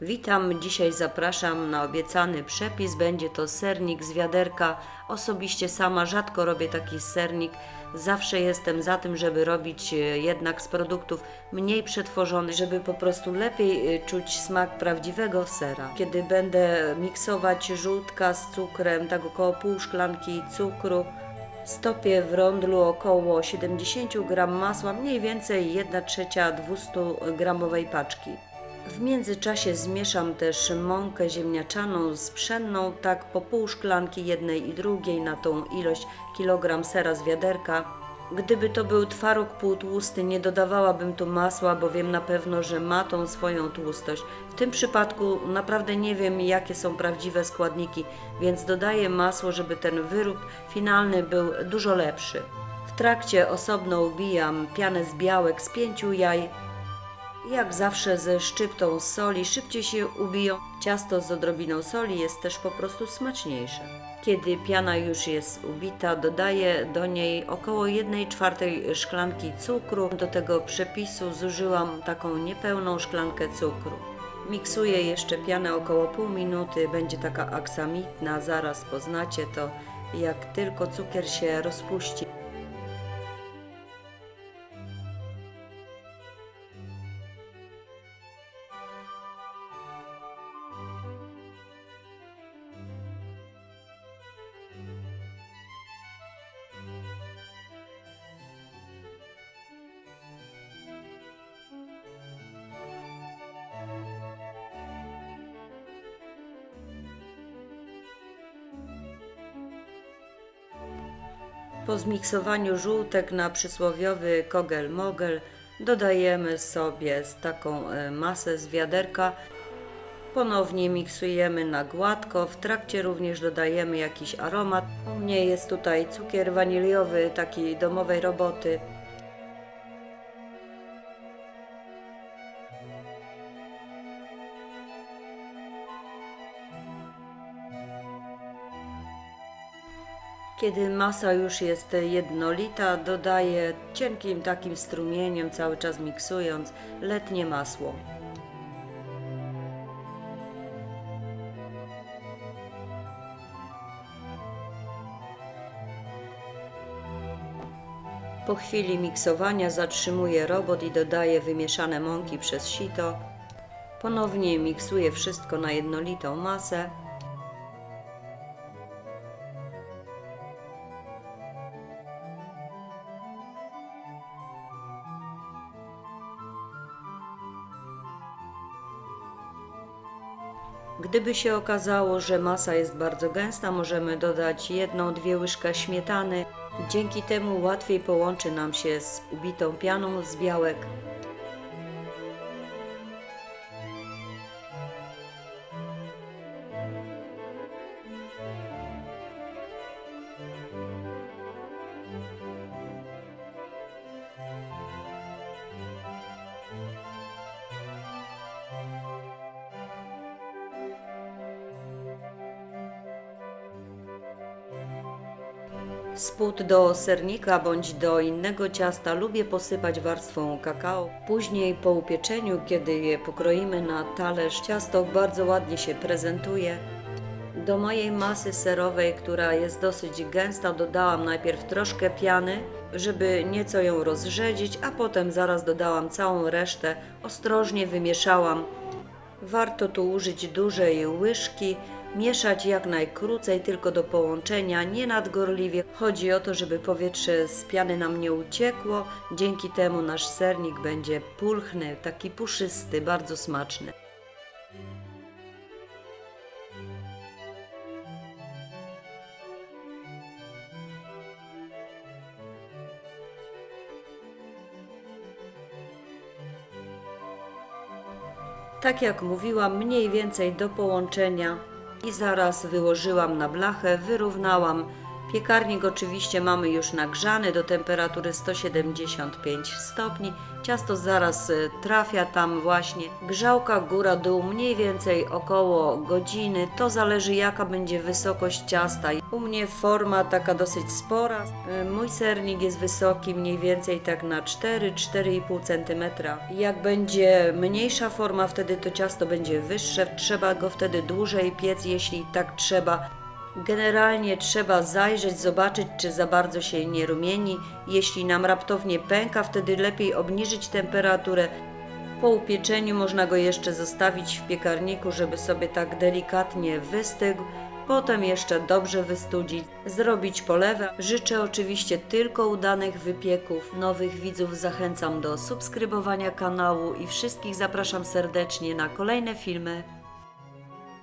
Witam, dzisiaj zapraszam na obiecany przepis. Będzie to sernik z wiaderka. Osobiście sama rzadko robię taki sernik. Zawsze jestem za tym, żeby robić e, jednak z produktów mniej przetworzonych, żeby po prostu lepiej e, czuć smak prawdziwego sera. Kiedy będę miksować żółtka z cukrem, tak około pół szklanki cukru, Stopię w rondlu około 70 g masła, mniej więcej 1 trzecia 200 gramowej paczki. W międzyczasie zmieszam też mąkę ziemniaczaną z pszenną, tak po pół szklanki jednej i drugiej na tą ilość kilogram sera z wiaderka. Gdyby to był twaróg półtłusty, nie dodawałabym tu masła, bo wiem na pewno, że ma tą swoją tłustość. W tym przypadku naprawdę nie wiem, jakie są prawdziwe składniki, więc dodaję masło, żeby ten wyrób finalny był dużo lepszy. W trakcie osobno ubijam pianę z białek z pięciu jaj, jak zawsze ze szczyptą soli szybciej się ubiją. Ciasto z odrobiną soli jest też po prostu smaczniejsze. Kiedy piana już jest ubita, dodaję do niej około 1 czwartej szklanki cukru. Do tego przepisu zużyłam taką niepełną szklankę cukru. Miksuję jeszcze pianę około pół minuty, będzie taka aksamitna, zaraz poznacie to, jak tylko cukier się rozpuści. Po zmiksowaniu żółtek na przysłowiowy kogel-mogel dodajemy sobie taką e, masę z wiaderka. Ponownie miksujemy na gładko. W trakcie również dodajemy jakiś aromat. U mnie jest tutaj cukier waniliowy, takiej domowej roboty. Kiedy masa już jest jednolita, dodaję cienkim takim strumieniem, cały czas miksując, letnie masło. Po chwili miksowania zatrzymuję robot i dodaję wymieszane mąki przez sito. Ponownie miksuję wszystko na jednolitą masę. Gdyby się okazało, że masa jest bardzo gęsta, możemy dodać jedną, dwie łyżka śmietany. Dzięki temu łatwiej połączy nam się z ubitą pianą z białek. Spód do sernika bądź do innego ciasta lubię posypać warstwą kakao. Później po upieczeniu, kiedy je pokroimy na talerz, ciasto bardzo ładnie się prezentuje. Do mojej masy serowej, która jest dosyć gęsta, dodałam najpierw troszkę piany, żeby nieco ją rozrzedzić, a potem zaraz dodałam całą resztę. Ostrożnie wymieszałam Warto tu użyć dużej łyżki, mieszać jak najkrócej, tylko do połączenia, nie nadgorliwie. Chodzi o to, żeby powietrze z piany nam nie uciekło. Dzięki temu nasz sernik będzie pulchny, taki puszysty, bardzo smaczny. Tak jak mówiłam, mniej więcej do połączenia i zaraz wyłożyłam na blachę, wyrównałam Piekarnik oczywiście mamy już nagrzany do temperatury 175 stopni. Ciasto zaraz y, trafia tam właśnie. Grzałka góra-dół mniej więcej około godziny. To zależy jaka będzie wysokość ciasta. U mnie forma taka dosyć spora. Y, Mój sernik jest wysoki mniej więcej tak na 4-4,5 cm. Jak będzie mniejsza forma, wtedy to ciasto będzie wyższe. Trzeba go wtedy dłużej piec, jeśli tak trzeba. Generalnie trzeba zajrzeć, zobaczyć, czy za bardzo się nie rumieni. Jeśli nam raptownie pęka, wtedy lepiej obniżyć temperaturę. Po upieczeniu można go jeszcze zostawić w piekarniku, żeby sobie tak delikatnie wystygł. Potem jeszcze dobrze wystudzić, zrobić polewę. Życzę oczywiście tylko udanych wypieków. Nowych widzów zachęcam do subskrybowania kanału i wszystkich zapraszam serdecznie na kolejne filmy.